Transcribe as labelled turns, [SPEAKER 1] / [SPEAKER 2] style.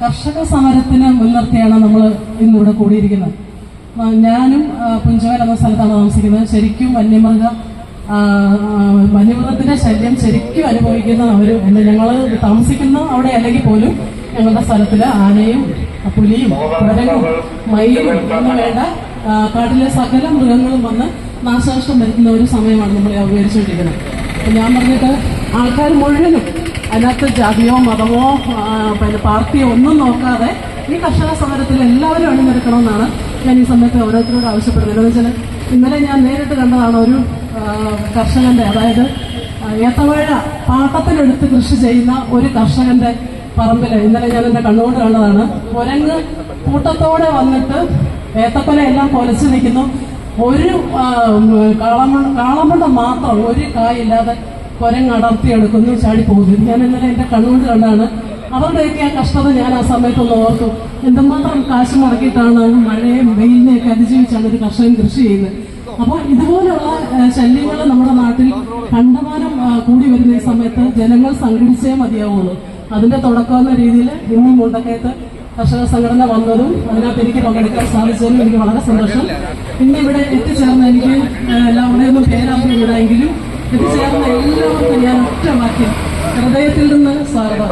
[SPEAKER 1] കർഷക സമരത്തിന് മുൻനിർത്തിയാണ് നമ്മൾ ഇന്നിവിടെ കൂടിയിരിക്കുന്നത്. ഞാനും പുഞ്ചവൻ എന്ന സ്ഥലത്താണ് താമസിക്കുന്നത്. ശരിക്കും വന്യമൃഗ വന്യമൃഗത്തിന്റെ ശല്യം ശരിക്കും അനുഭവിക്കുന്ന അവർ ഞങ്ങൾ താമസിക്കുന്ന അവിടെ അല്ലെങ്കിൽ പോലും ഞങ്ങളുടെ സ്ഥലത്തിൽ ആനയും പുലിയും കുരങ്ങും മയിലും എന്ന് വേണ്ട കാട്ടിലെ സകല മൃഗങ്ങളും വന്ന് നാശനഷ്ടം വരുത്തുന്ന ഒരു സമയമാണ് നമ്മൾ ഉപയോഗിച്ചുകൊണ്ടിരിക്കുന്നത് ഞാൻ പറഞ്ഞിട്ട് ആൾക്കാർ മുഴുവനും അതിനകത്ത് ജാതിയോ മതമോ പിന്നെ പാർട്ടിയോ ഒന്നും നോക്കാതെ ഈ കർഷക സമരത്തിൽ എല്ലാവരും അണിനിരക്കണമെന്നാണ് ഞാൻ ഈ സമയത്ത് ഓരോരുത്തരോട് ആവശ്യപ്പെടുന്നത്. എന്ന് വെച്ചാൽ ഇന്നലെ ഞാൻ നേരിട്ട് കണ്ടതാണ് ഒരു കർഷകന്റെ അതായത് ഏത്തവാഴ പാട്ടത്തിനെടുത്ത് കൃഷി ചെയ്യുന്ന ഒരു കർഷകന്റെ പറമ്പിൽ. ഇന്നലെ ഞാൻ എന്റെ കണ്ണുകൊണ്ട് കണ്ടതാണ്. കുരങ്ങ് കൂട്ടത്തോടെ വന്നിട്ട് ഏത്തക്കൊല എല്ലാം കൊലച്ചു നിൽക്കുന്നു. ഒരു ആ, ഉം, കാളമ- കാളമണ്ടം മാത്രം ഒരു കായില്ലാതെ കുരങ്ങ് ചാടിപ്പോകുന്നു. ചാടി പോകുന്നു ഞാൻ ഇന്നലെ എന്റെ കണ്ണുകൊണ്ട് കണ്ടാണ്. അവരുടെയൊക്കെ ആ കഷ്ടത ഞാൻ ആ സമയത്തൊന്ന് ഓർത്തു. എന്തുമാത്രം കാശ് മുടക്കിയിട്ടാണ് മഴയും വെയിലിനെയൊക്കെ അതിജീവിച്ചാണ് ഒരു കർഷകൻ കൃഷി ചെയ്യുന്നത്. അപ്പോൾ ഇതുപോലെയുള്ള ശല്യങ്ങൾ നമ്മുടെ നാട്ടിൽ കണ്ടമാനം കൂടി വരുന്ന ഈ സമയത്ത് ജനങ്ങൾ സംഘടിച്ചേ മതിയാവുള്ളൂ. അതിന്റെ തുടക്കം എന്ന രീതിയിൽ ഇന്നും മുണ്ടക്കയത്ത് കർഷക സംഘടന വന്നതും അതിനകത്ത് എനിക്ക് പങ്കെടുക്കാൻ സാധിച്ചതിലും എനിക്ക് വളരെ സന്തോഷം. ഇന്നിവിടെ എത്തിച്ചേർന്ന് എനിക്ക് എല്ലാവരുടെയൊന്നും എല്ലാവരുടെയൊന്നും പേരറിഞ്ഞില്ലെങ്കിലും എത്തിച്ചേർന്ന എല്ലാവർക്കും ഞാൻ ഒറ്റ വാക്യം ഹൃദയത്തിൽ നിന്ന് സ്വാഗതം